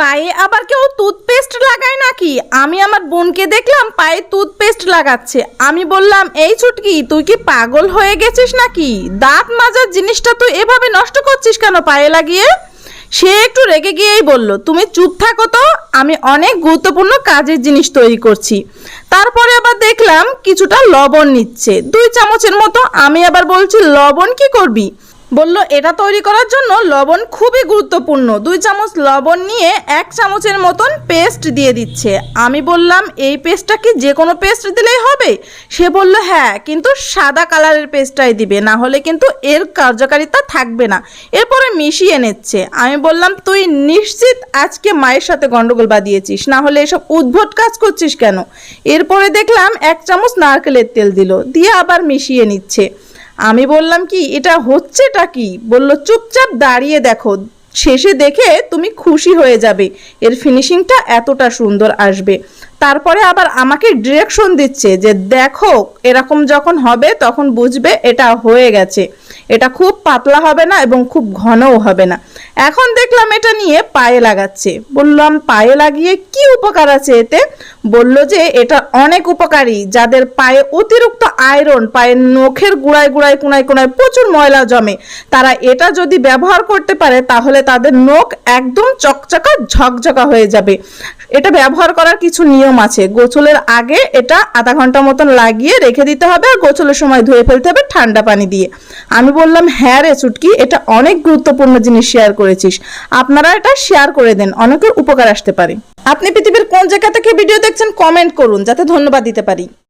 পায়ে আবার কেউ টুথপেস্ট লাগায় নাকি? আমি আমার বোনকে দেখলাম পায়ে টুথপেস্ট লাগাচ্ছে। আমি বললাম, এই ছুটকি তুই কি পাগল হয়ে গেছিস নাকি? দাঁত মাজার জিনিসটা তুই এভাবে নষ্ট করছিস কেন পায়ে লাগিয়ে? সে একটু রেগে গিয়েই বলল, তুমি চুপ থাকো তো, আমি অনেক গুরুত্বপূর্ণ কাজের জিনিস তৈরি করছি। তারপরে আবার দেখলাম কিছুটা লবণ নিচ্ছে। দুই চামচের মতো, আমি আবার বলছি, লবণ কি করবি? বলল, এটা তৈরি করার জন্য লবণ খুবই গুরুত্বপূর্ণ। দুই চামচ লবণ নিয়ে এক চামচের মতন পেস্ট দিয়ে দিচ্ছে। আমি বললাম, এই পেস্টটা কি যে কোনো পেস্ট দিলেই হবে? সে বলল হ্যাঁ কিন্তু সাদা কালারের পেস্টটাই দিবে, না হলে কিন্তু এর কার্যকারিতা থাকবে না। এরপরে মিশিয়ে নিচ্ছে। আমি বললাম, তুই নিশ্চিত আজকে মায়ের সাথে গন্ডগোল বাঁধিয়েছিস? না হলে এসব উদ্ভট কাজ করছিস কেন? এরপরে দেখলাম, এক চামচ নারকেলের তেল দিল, দিয়ে আবার মিশিয়ে নিচ্ছে। আমি বললাম কি, এটা হচ্ছেটা কি? বলল, চুপচাপ দাঁড়িয়ে দেখো, শেষে দেখে তুমি খুশি হয়ে যাবে, এর ফিনিশিংটা এতটা সুন্দর আসবে। তারপরে আবার আমাকে ডিরেকশন দিচ্ছে যে, দেখো, এরকম যখন হবে, তখন বুঝবে এটা হয়ে গেছে। এটা খুব পাতলা হবে না এবং খুব ঘনও হবে না। এখন দেখলাম এটা নিয়ে পায়ে লাগাচ্ছে। বললাম, পায়ে লাগিয়ে কি উপকার আছে এতে? বলল যে এটা অনেক উপকারী, যাদের পায়ে অতিরিক্ত আয়রন পায়ের নখের গুড়ায় গুড়ায় কোনায় কোনায় প্রচুর ময়লা জমে, তারা এটা যদি ব্যবহার করতে পারে, তাহলে তাদের নখ একদম চকচকা ঝকঝকা হয়ে যাবে। এটা ব্যবহার করার কিছু নিয়ম আছে। গোসলের আগে এটা আধা ঘণ্টা মতন লাগিয়ে রেখে দিতে হবে আর গোসলের সময় ধুয়ে ফেলতে হবে ঠান্ডা পানি দিয়ে। আমি বললাম হ্যাঁ রে চুটকি, এটা অনেক গুরুত্বপূর্ণ জিনিস শেয়ার করেছিস। আপনারা এটা শেয়ার করে দেন, অনেকের উপকার আসতে পারে। আপনি পৃথিবীর কোন জায়গা থেকে ভিডিও দেখছেন কমেন্ট করুন যাতে ধন্যবাদ দিতে পারি।